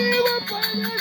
we were burning.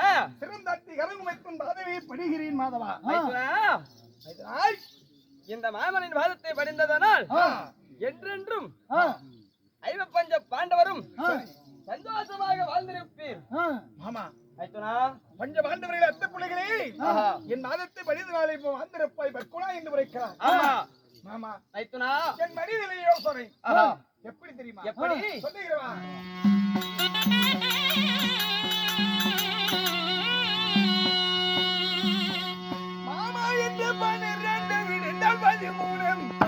ஆ, சிறந்தாட்டி கருங்குமைக்கும் பதவி படுகிறேன் மாதவா. இந்த மாமனின் வாதத்தை படிந்ததனால் என்றென்றும் ஆ, ஐவ பஞ்ச பாண்டவரும் சந்தோஷமாக வாழ்ந்திருப்பீர். பஞ்ச பாண்டவர்கள் அத்த பிள்ளைகளே. என் மாதத்தை படிந்தனாலே இப்போ வந்திருப்பாய் பற்குணா என்று உரைக்கிறார். மாமா. என் மனிதனை யோசனை. எப்படி தெரியுமா? எப்படி? சொல்லுகிறவா? பதிமூணு.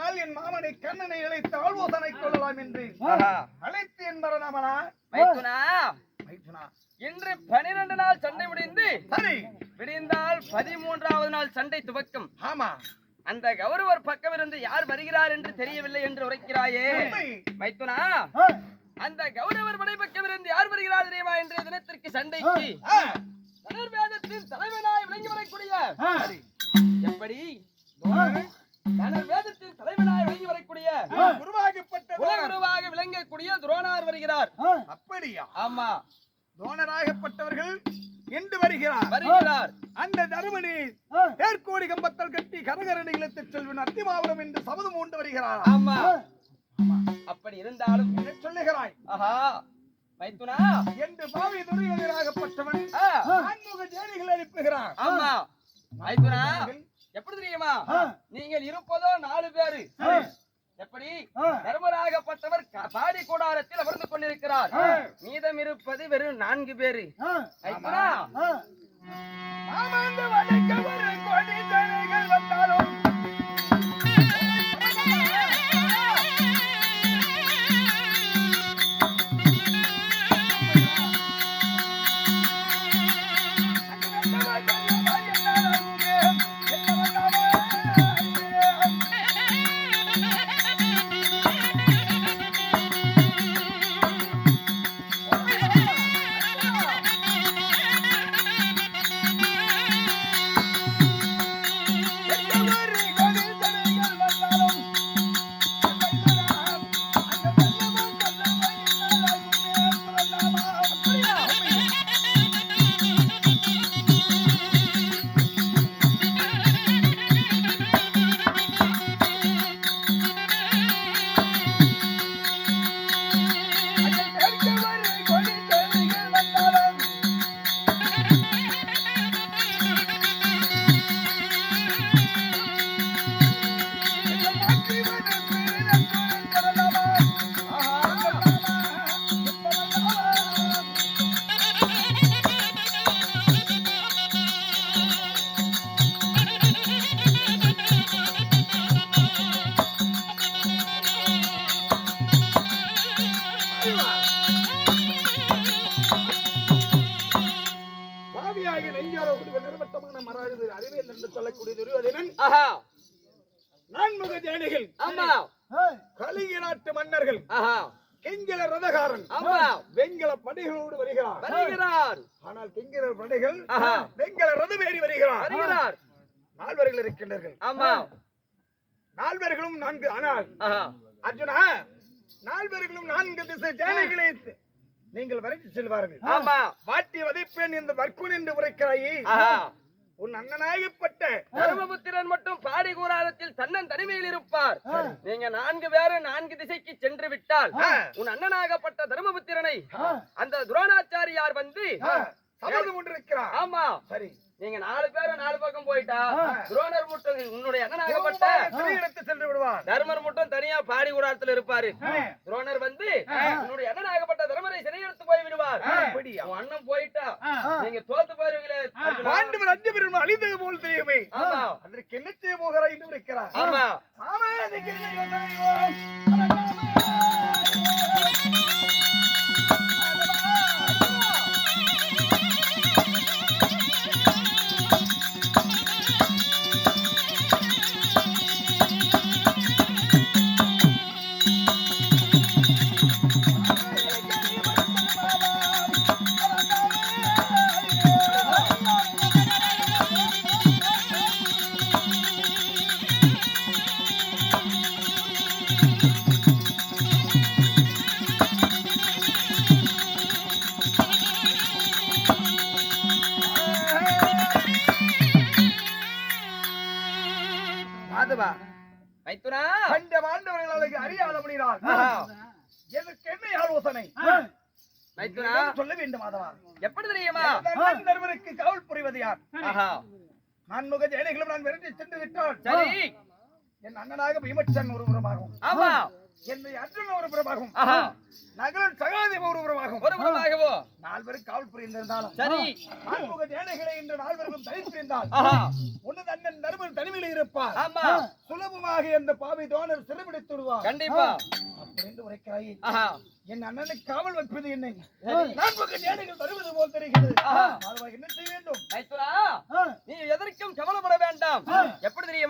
அதனால் என் மாமனை கண்ணனை இழைத்து ஆழ்வோசனை கொள்ளலாம் என்று. அழைத்து என்பர நாமனா மைத்துனா. மைத்துனா. இன்று பனிரெண்டு நாள் சண்டை முடிந்து சரி. விடிந்தால் பதிமூன்றாவது நாள் சண்டை துவக்கம். ஆமா. அந்த கௌரவர் பக்கம் இருந்து யார் வருகிறார் என்று தெரியவில்லை என்று உரைக்கிறாயே. மைத்துனா அந்த கௌரவர் படை பக்கம் இருந்து யார் வருகிறார் தெரியுமா இன்றைய தினத்திற்கு சண்டைக்கு? தனுர்வேதத்தின் தலைவனாய் விளங்கி வரக்கூடிய அப்படி இருந்தாலும் என்ன சொல்லுகிறாய். ஆஹா. மைத்துனா என்று பாவி துரியோதனாகப்பட்டவன் ஆ, ஆன்முக ஜேடிகள் அனுப்புகிறான். ஆமா. மைத்துனா எப்படி தெரியுமா? நீங்கள் இருப்பதோ நாலு பேரு. எப்படி? தர்மராகப்பட்டவர் பாடி கூடாரத்தில் அமர்ந்து கொண்டிருக்கிறார். மீதம் இருப்பது வெறும் நான்கு பேரு. மைத்துனா. ஆமாண்டு சொல்லக்கூடிய துரியோதனன் ஆஹா. நான்முக ஜேனிகள் ஆமா. கலிங்க நாட்டு மன்னர்கள். ஆஹா. கிங்கில ரதகாரன். ஆமா. வெங்கல படைகளோடு வருகிறார். வருகிறார். ஆனால் கிங்கிர படைகள். வெங்கல ரதமேறி வருகிறார். வருகிறார். நால்வர்கள் இருக்கின்றார்கள். ஆமா. நால்வர்களும் நான்கு. ஆனால் அர்ஜுனா நால்வர்களும் நான்கு திசை ஜேனைகளை நீங்கள் விரட்டி செல்வார்கள். ஆமா. வாட்டி வதைப்பேன் என்று வர்க்குன் என்று உரைக்கிறாயே. உன் அண்ணனாகப்பட்ட தர்மபுத்திரன் மட்டும் பாடி கூடாரத்தில் தன்னன் தனிமையில் இருப்பார் நீங்க நான்கு பேரும் நான்கு திசைக்கு சென்று விட்டால் உன் அண்ணனாகப்பட்ட தர்மபுத்திரனை அந்த துரோணாச்சாரியார் வந்து சமர்ந்து கொண்டிருக்கிறார். ஆமா. சரி. நீங்க நாலு பேரும் நாலு பக்கம் போயிட்டா துரோணர் மட்டும் உன்னுடைய அண்ணனாகப்பட்ட சிறையிடத்து சென்று விடுவார். தர்மர் மட்டும் தனியா பாடி கூடாரத்தில் இருப்பாரு துரோணர் வந்து உன்னுடைய அண்ணனாகப்பட்ட தர்மரை சிறையெடுத்து போய் விடுவார். அண்ணன் போயிட்டா நீங்க தோத்து போயிருவீங்களே. பாண்டவர் அஞ்சு பேரும் அழிந்தது போல் தெரியுமே. ஆமா. அதற்கு என்ன செய்ய போகிறாய் என்று இருக்கிறார் ஆமா. ஆமா, மாதவா மைத்துனா கண்ட பாண்டவர்களுக்கு அறியாத முடிகிறார் ஆஹா. எனக்கு என்ன ஆலோசனை? மைத்துனா சொல்ல வேண்டும் மாதவா எப்படி தெரியுமா? தருவருக்கு காவல் புரிவது யார் நான் முக ஜெயனைகளும் நான் விரட்டி சென்று விட்டால். சரி. என் அண்ணனாக பீமச்சன் ஒரு புறமாகும். ஆமா. என்னை அர்ஜுன் ஒரு புறமாகும். நகரன் சகாதேவ ஒரு புறமாகும். ஒரு புறமாகவோ? நால்வரும் காவல் புரிந்திருந்தாலும் சரி. நான்முக ஜேனைகளை இன்று நால்வருக்கும் தனித்திருந்தால் ஒன்று தன்னன் தருமன் தனிமையில் இருப்பார். ஆமா. சுலபமாக அந்த பாவி தோணர் சிறுபிடித்து விடுவார். கண்டிப்பா. அப்படின்னு உரைக்கிறாயே. என் அண்ணனுக்கு காவல் வைப்பது என்னை. நான்முக ஜேனைகள் வருவது போல் தெரிகிறது. என்ன செய்ய வேண்டும்? நீ எதற்கும் கவலைப்பட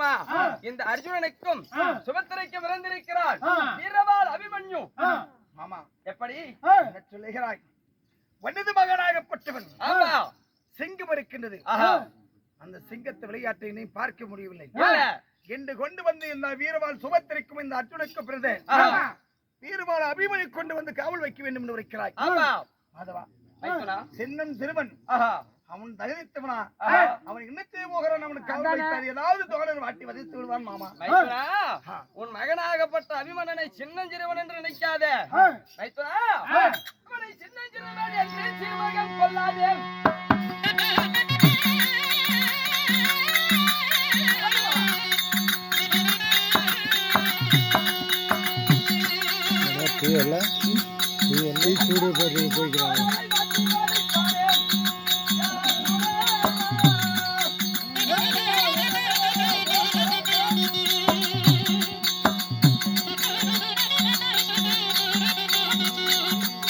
தெரியுமா இந்த அர்ஜுனனுக்கும் சுபத்திரைக்கும் இறந்திருக்கிறார் வீரவாள் அபிமன்யு. மாமா எப்படி? சொல்லுகிறாய்? வனது மகனாகப்பட்டவன். சிங்கம் இருக்கின்றது. அந்த சிங்கத்து விளையாட்டை நீ பார்க்க முடியவில்லை. என்று கொண்டு வந்து இந்த வீரவாள் சுபத்திரைக்கும் இந்த அர்ஜுனுக்கும் பிறகு ஆஹா. வீரவாள் அபிமனை கொண்டு வந்து காவல் வைக்க வேண்டும் என்று உரைக்கிறாய். மாதவா சிறுவன். அவன் தகுதித்தவனா. அவன் என்ன செய்ய போகிறான் அவனுக்கு காவல் வைத்தார். ஏதாவது தோழர் வாட்டி வதைத்து விடுவான் மாமா. உன் மகனாகப்பட்ட அபிமன்னனை சின்னஞ்சிறுவன் என்று நினைக்காத. மைத்துனா அவனை சின்னஞ்சிறுவன் என்று சிறுமகன்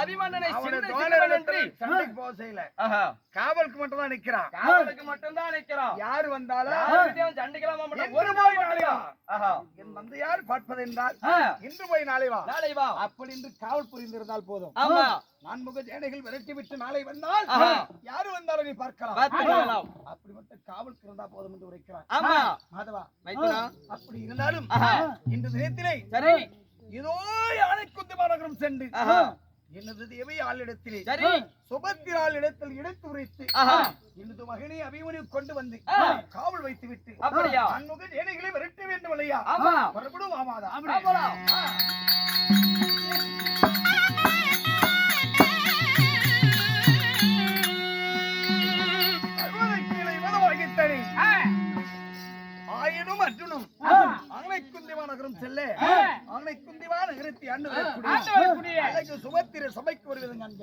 அபிமன்னனை சண்டைக்கு போக செய்யல. காவலுக்கு மட்டும் தான் நிக்கிறான். காவலுக்கு மட்டும்தான் நிற்கிறான் யாரு வந்தாலும் சண்டைக்கெல்லாம் மாட்டோம் ஒரு என் வந்து யார் பார்ப்பது என்றால் இன்று போய் நாளை வா. நாளை வா. அப்படி என்று காவல் புரிந்திருந்தால் போதும். ஆமா. நான்முக ஜேனைகள் விரட்டி விட்டு நாளை வந்தால். யாரு வந்தாலும் நீ பார்க்கலாம். அப்படி மட்டும் காவலுக்கு இருந்தா போதும் என்று உரைக்கிறார். ஆமா. மாதவா. அப்படி இருந்தாலும். இன்று தினத்திலே சரி. இதோ யானை குந்து மாநகரம் சென்று. எனது தேவை ஆளிடத்திலே சரி சுபத்திராள் இடத்தில் எடுத்து உரைத்து. எனது மகனை அபிமனு கொண்டு வந்து. காவல் வைத்து விட்டு அப்படியா? நான்முக ஜேனைகளை விரட்ட வேண்டும் இல்லையா மறுபடியும் ஆமாதா ஆனை குந்திவா நகரத்தை ஆண்டு வரக்கூடிய அழகு சுபத்திர சபைக்கு நன்க